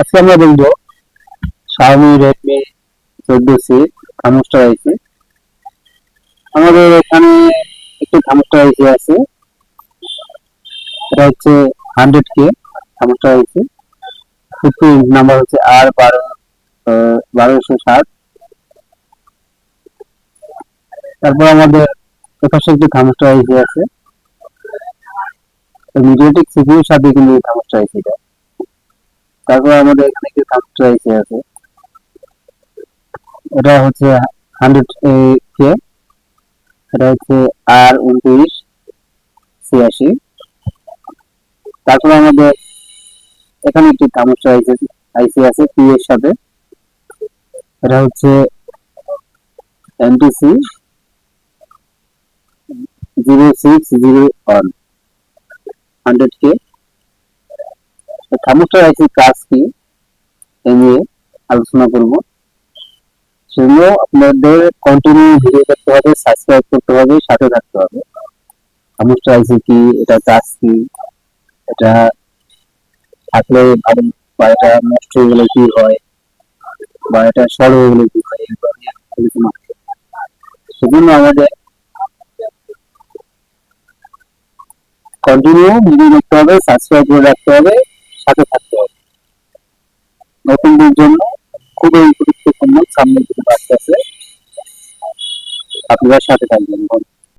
আজকে আমরা দেখব শাওমি রেডমি চোদ্দ সি থার্মোস্টার আইসি আমাদের এখানে একটি থার্মোস্টার আইসি আছে। এটা হচ্ছে hundred K thermistor IC fifty number হচ্ছে আর বারো বারোশো সাত তারপর আমাদের এপাশে একটি থার্মোস্টার আইসি আছে। মিডিয়াটেক সিপিউর সাথে কিন্তু এই থার্মোস্টার আইসিটা তারপর আমাদের এখানে একটি থার্মোস্টার আইসি আছে? এটা হচ্ছে হান্ড্রেড কে এটা হচ্ছে আর উনত্রিশ ছিয়াশি। তারপর আমাদের এখানে একটি আইসি আইসি আছে পি এর সাথে। এটা হচ্ছে NTC zero six zero one hundred K thermistor আইসির কাজ কি এ নিয়ে আলোচনা করব। সেজন্য আপনাদের কন্টিনিউ ভিডিও করতে হবে সাবস্ক্রাইব করতে হবে, সাথে থাকতে হবে। আইসি কি এটা কাজ কি এটা থাকলে ভালো, বা এটা নষ্ট হয়ে গেলে কি হয়, বা এটা সর হয়ে গেলে কি হয় সেজন্য আমাদের কন্টিনিউ ভিডিও দেখতে হবে সাবস্ক্রাইব করে রাখতে হবে। সাথে থাকতে হবে। নতুনদের জন্য খুবই গুরুত্বপূর্ণ সামনে যদি বাচ্চা আছে। আপনারা সাথে থাকবেন।